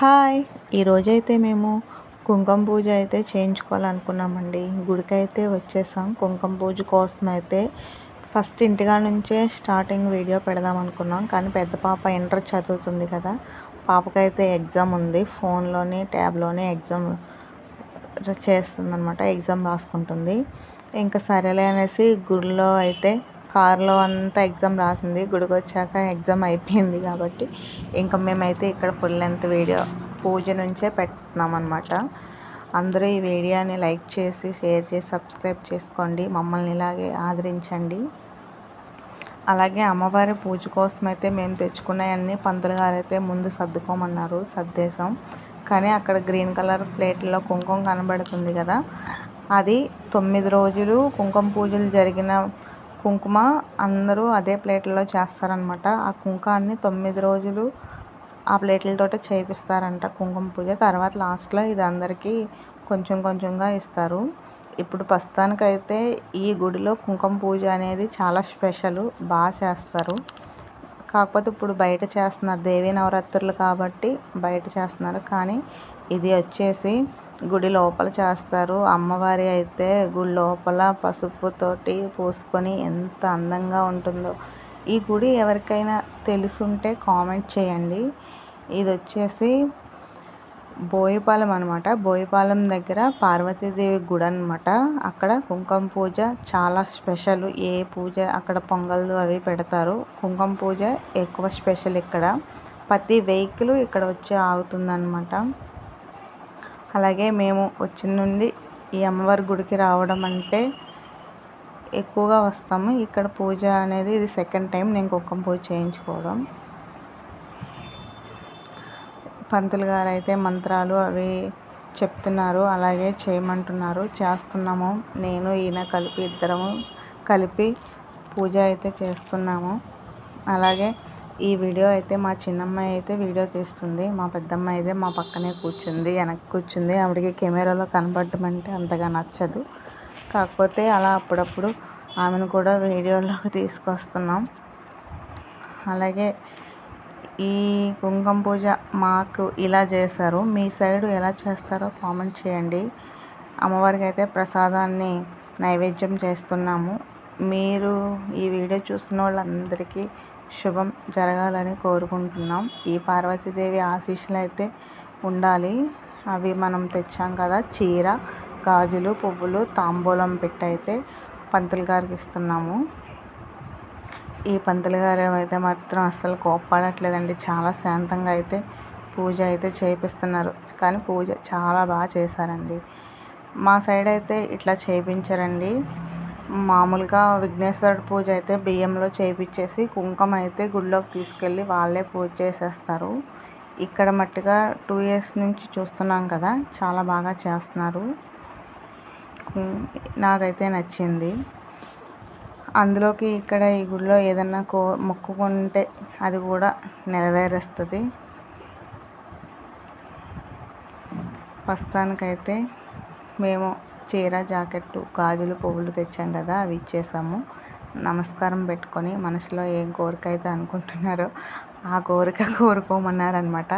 Hi. ఈరోజైతే మేము కుంకుమ పూజ అయితే చేయించుకోవాలనుకున్నామండి. గుడికి అయితే వచ్చేసాం. కుంకుమ పూజ కోసం అయితే ఫస్ట్ ఇంటిగా నుంచే స్టార్టింగ్ వీడియో పెడదాం అనుకున్నాం కానీ పెద్ద పాప ఇంటర్ చదువుతుంది కదా. పాపకైతే ఎగ్జామ్ ఉంది. ఫోన్లోని ట్యాబ్లోనే ఎగ్జామ్ చేస్తుంది అనమాట ఎగ్జామ్ రాసుకుంటుంది. ఇంకా సరేలే అనేసి గుడిలో అయితే కార్లో అంతా ఎగ్జామ్ రాసింది. గుడికి వచ్చాక ఎగ్జామ్ అయిపోయింది కాబట్టి ఇంకా మేమైతే ఇక్కడ ఫుల్ లెంత్ వీడియో పూజ నుంచే పెట్టినాం అనమాట అందరూ ఈ వీడియోని లైక్ చేసి షేర్ చేసి సబ్స్క్రైబ్ చేసుకోండి. మమ్మల్ని ఇలాగే ఆదరించండి. అలాగే అమ్మవారి పూజ కోసం అయితే మేము తెచ్చుకున్నవన్నీ పంతులు గారు అయితే ముందు సర్దుకోమన్నారు సర్దేశాం. కానీ అక్కడ గ్రీన్ కలర్ ప్లేట్లో కుంకుమ కనబడుతుంది కదా. అది తొమ్మిది రోజులు కుంకుమ పూజలు జరిగిన కుంకుమ అందరూ అదే ప్లేట్లలో చేస్తారనమాట ఆ కుంకాన్ని తొమ్మిది రోజులు ఆ ప్లేట్లతో చేపిస్తారంట కుంకుమ పూజ. తర్వాత లాస్ట్లో ఇది అందరికీ కొంచెం కొంచెంగా ఇస్తారు. ఇప్పుడు ప్రస్తుతానికైతే ఈ గుడిలో కుంకుమ పూజ అనేది చాలా స్పెషల్ బాగా చేస్తారు. కాకపోతే ఇప్పుడు బయట చేస్తున్నారు దేవీ నవరాత్రులు కాబట్టి బయట చేస్తున్నారు. కానీ ఇది వచ్చేసి గుడి లోపల చేస్తారు. అమ్మవారి అయితే గుడి లోపల పసుపుతోటి పూసుకొని ఎంత అందంగా ఉంటుందో. ఈ గుడి ఎవరికైనా తెలుసుంటే కామెంట్ చేయండి. ఇది వచ్చేసి బోయపాలెం అనమాట బోయపాలెం దగ్గర పార్వతీదేవి గుడి అనమాట అక్కడ కుంకుమ పూజ చాలా స్పెషల్. ఏ పూజ అక్కడ పొంగల్దు అవి పెడతారు. కుంకుమ పూజ ఎక్కువ స్పెషల్ ఇక్కడ. ప్రతి వెహికల్ ఇక్కడ వచ్చి ఆగుతుందన్నమాట. అలాగే మేము వచ్చిన నుండి ఈ అమ్మవారి గుడికి రావడం అంటే ఎక్కువగా వస్తాము. ఇక్కడ పూజ అనేది ఇది సెకండ్ టైం నేను కుక్కం పూజ చేయించుకోవడం. పంతులు గారు అయితే మంత్రాలు అవి చెప్తున్నారు అలాగే చేయమంటున్నారు. చేస్తున్నాము. నేను ఈయన కలిపి ఇద్దరము కలిపి పూజ అయితే చేస్తున్నాము. అలాగే ఈ వీడియో అయితే మా చిన్నమ్మాయి అయితే వీడియో తీస్తుంది. మా పెద్దమ్మాయి అయితే మా పక్కనే కూర్చుంది వెనక్కి కూర్చుంది. ఆవిడకి కెమెరాలో కనపడటం అంటే అంతగా నచ్చదు. కాకపోతే అలా అప్పుడప్పుడు ఆమెను కూడా వీడియోలోకి తీసుకొస్తున్నాం. అలాగే ఈ కుంకుమ పూజ మాకు ఇలా చేశారు. మీ సైడ్ ఎలా చేస్తారో కామెంట్ చేయండి. అమ్మవారికి అయితే ప్రసాదాన్ని నైవేద్యం చేస్తున్నాము. మీరు ఈ వీడియో చూసిన వాళ్ళందరికీ శుభం జరగాలని కోరుకుంటున్నాం. ఈ పార్వతీదేవి ఆశీస్సులు అయితే ఉండాలి. అవి మనం తెచ్చాం కదా చీర గాజులు పువ్వులు తాంబూలం పెట్టి అయితే పంతులు గారికి ఇస్తున్నాము. ఈ పంతులు గారు అయితే మాత్రం అస్సలు కోప్పడట్లేదండి. చాలా శాంతంగా అయితే పూజ అయితే చేపిస్తున్నారు. కానీ పూజ చాలా బాగా చేశారండి. మా సైడ్ అయితే ఇట్లా చేయించారండి మామూలుగా విఘ్నేశ్వరుడు పూజ అయితే బియ్యంలో చేయించేసి కుంకుమ అయితే గుడిలోకి తీసుకెళ్ళి వాళ్ళే పూజ చేసేస్తారు. ఇక్కడ మట్టుగా టూ ఇయర్స్ నుంచి చూస్తున్నాం కదా చాలా బాగా చేస్తున్నారు. నాకైతే నచ్చింది. అందులోకి ఇక్కడ ఈ గుడిలో ఏదన్నా కో మొక్కుకుంటే అది కూడా నెరవేరుస్తుంది. ప్రస్తుతానికైతే మేము చీర జాకెట్టు గాజులు పువ్వులు తెచ్చాం కదా అవి ఇచ్చేసాము. నమస్కారం పెట్టుకొని మనసులో ఏం కోరిక అయితే అనుకుంటున్నారో ఆ కోరిక కోరుకోమన్నారనమాట